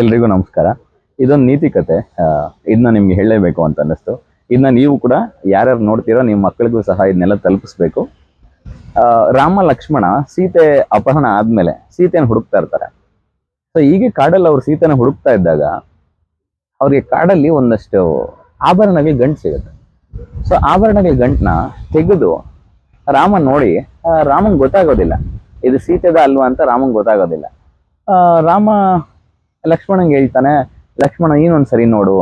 ಎಲ್ರಿಗೂ ನಮಸ್ಕಾರ. ಇದೊಂದು ನೀತಿ ಕತೆ. ಇದನ್ನ ನಿಮ್ಗೆ ಹೇಳಲೇಬೇಕು ಅಂತ ಅನ್ನಿಸ್ತು. ಇದನ್ನ ನೀವು ಕೂಡ ಯಾರ್ಯಾರು ನೋಡ್ತೀರೋ ನಿಮ್ಮ ಮಕ್ಕಳಿಗೂ ಸಹ ಇದನ್ನೆಲ್ಲ ತಲುಪಿಸ್ಬೇಕು. ರಾಮ ಲಕ್ಷ್ಮಣ ಸೀತೆ ಅಪಹರಣ ಆದ್ಮೇಲೆ ಸೀತೆಯನ್ನು ಹುಡುಕ್ತಾ ಇರ್ತಾರೆ. ಸೊ ಹೀಗೆ ಕಾಡಲ್ಲಿ ಅವ್ರು ಸೀತೆನ ಹುಡುಕ್ತಾ ಇದ್ದಾಗ ಅವ್ರಿಗೆ ಕಾಡಲ್ಲಿ ಒಂದಷ್ಟು ಆಭರಣಗಳ ಗಂಟು ಸಿಗುತ್ತೆ. ಸೊ ಆಭರಣಗಳ ಗಂಟನ್ನ ತೆಗೆದು ರಾಮ ನೋಡಿ ಆ, ರಾಮಂಗ್ ಗೊತ್ತಾಗೋದಿಲ್ಲ. ಇದು ಸೀತೆದ ಅಲ್ವಾ ಅಂತ ರಾಮನ್ ಗೊತ್ತಾಗೋದಿಲ್ಲ. ರಾಮ ಲಕ್ಷ್ಮಣಂಗೆ ಹೇಳ್ತಾನೆ, ಲಕ್ಷ್ಮಣ ನೀನೊಂದ್ ಸರಿ ನೋಡು.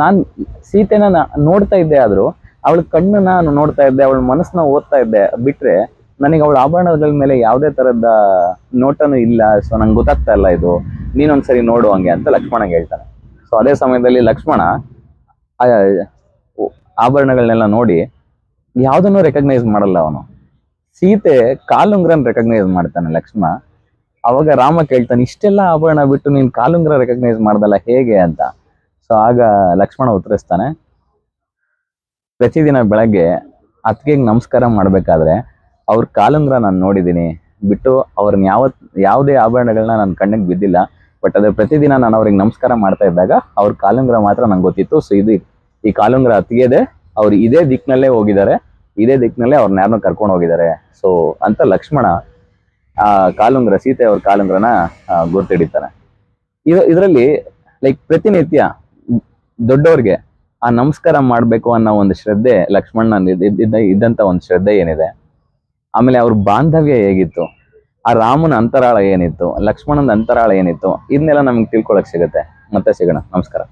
ನಾನು ಸೀತೆನ ನೋಡ್ತಾ ಇದ್ದೆ ಆದ್ರೂ, ಅವಳ ಕಣ್ಣನ್ನ ನಾನು ನೋಡ್ತಾ ಇದ್ದೆ, ಅವಳ ಮನಸ್ಸನ್ನ ಓದ್ತಾ ಇದ್ದೆ ಬಿಟ್ರೆ ನನಗೆ ಅವಳ ಆಭರಣಗಳ ಮೇಲೆ ಯಾವುದೇ ಥರದ ನೋಟನೂ ಇಲ್ಲ. ಸೊ ನಂಗೆ ಗೊತ್ತಾಗ್ತಾ ಇಲ್ಲ ಇದು. ನೀನೊಂದ್ಸರಿ ನೋಡು ಹಂಗೆ ಅಂತ ಲಕ್ಷ್ಮಣಂಗೆ ಹೇಳ್ತಾನೆ. ಸೊ ಅದೇ ಸಮಯದಲ್ಲಿ ಲಕ್ಷ್ಮಣ ಆಭರಣಗಳನ್ನೆಲ್ಲ ನೋಡಿ ಯಾವುದನ್ನು ರೆಕಗ್ನೈಸ್ ಮಾಡಲ್ಲ ಅವನು. ಸೀತೆ ಕಾಲುಂಗ್ರನ್ ರೆಕಗ್ನೈಸ್ ಮಾಡ್ತಾನೆ ಲಕ್ಷ್ಮಣ ಅವಾಗ ರಾಮ ಕೇಳ್ತಾನೆ, ಇಷ್ಟೆಲ್ಲ ಆಭರಣ ಬಿಟ್ಟು ನೀನು ಕಾಲುಂಗ್ರ ರೆಕಗ್ನೈಸ್ ಮಾಡ್ದಲ್ಲ ಹೇಗೆ ಅಂತ? ಸೊ ಆಗ ಲಕ್ಷ್ಮಣ ಉತ್ತರಿಸ್ತಾನೆ, ಪ್ರತಿದಿನ ಬೆಳಗ್ಗೆ ಅತ್ತಿಗೆಗೆ ನಮಸ್ಕಾರ ಮಾಡ್ಬೇಕಾದ್ರೆ ಅವ್ರ ಕಾಲುಂಗ್ರ ನಾನು ನೋಡಿದ್ದೀನಿ ಬಿಟ್ಟು ಅವ್ರನ್ನ ಯಾವತ್, ಯಾವುದೇ ಆಭರಣಗಳನ್ನ ನನ್ನ ಕಣ್ಣಿಗೆ ಬಿದ್ದಿಲ್ಲ. ಬಟ್ ಅದ್ರ ಪ್ರತಿದಿನ ನಾನು ಅವ್ರಿಗೆ ನಮಸ್ಕಾರ ಮಾಡ್ತಾ ಇದ್ದಾಗ ಅವ್ರ ಕಾಲುಂಗ್ರ ಮಾತ್ರ ನಂಗೆ ಗೊತ್ತಿತ್ತು. ಸೊ ಇದು ಈ ಕಾಲುಂಗ್ರ ಅತ್ತಿಗೆದೆ, ಅವ್ರು ಇದೇ ದಿಕ್ಕಿನಲ್ಲೇ ಹೋಗಿದ್ದಾರೆ. ಇದೇ ದಿಕ್ಕಿನಲ್ಲೇ ಅವ್ರನ್ನ ಯಾರನ್ನೂ ಕರ್ಕೊಂಡು ಹೋಗಿದ್ದಾರೆ. ಸೊ ಅಂತ ಲಕ್ಷ್ಮಣ ಆ ಕಾಲುಂಗ್ರ, ಸೀತೆ ಅವ್ರ ಕಾಲುಂಗ್ರನ ಗುರ್ತಿಡಿತಾನೆ ಇದು, ಇದರಲ್ಲಿ ಲೈಕ್ ಪ್ರತಿನಿತ್ಯ ದೊಡ್ಡವ್ರಿಗೆ ಆ ನಮಸ್ಕಾರ ಮಾಡಬೇಕು ಅನ್ನೋ ಒಂದು ಶ್ರದ್ಧೆ ಲಕ್ಷ್ಮಣನ ಇದ್ದಂತ ಒಂದು ಶ್ರದ್ಧೆ ಏನಿದೆ. ಆಮೇಲೆ ಅವ್ರ ಬಾಂಧವ್ಯ ಹೇಗಿತ್ತು? ಆ ರಾಮನ ಅಂತರಾಳ ಏನಿತ್ತು? ಲಕ್ಷ್ಮಣನ ಅಂತರಾಳ ಏನಿತ್ತು? ಇದನ್ನೆಲ್ಲ ನಮ್ಗೆ ತಿಳ್ಕೊಳಕ್ ಸಿಗುತ್ತೆ. ಮತ್ತೆ ಸಿಗೋಣ. ನಮಸ್ಕಾರ.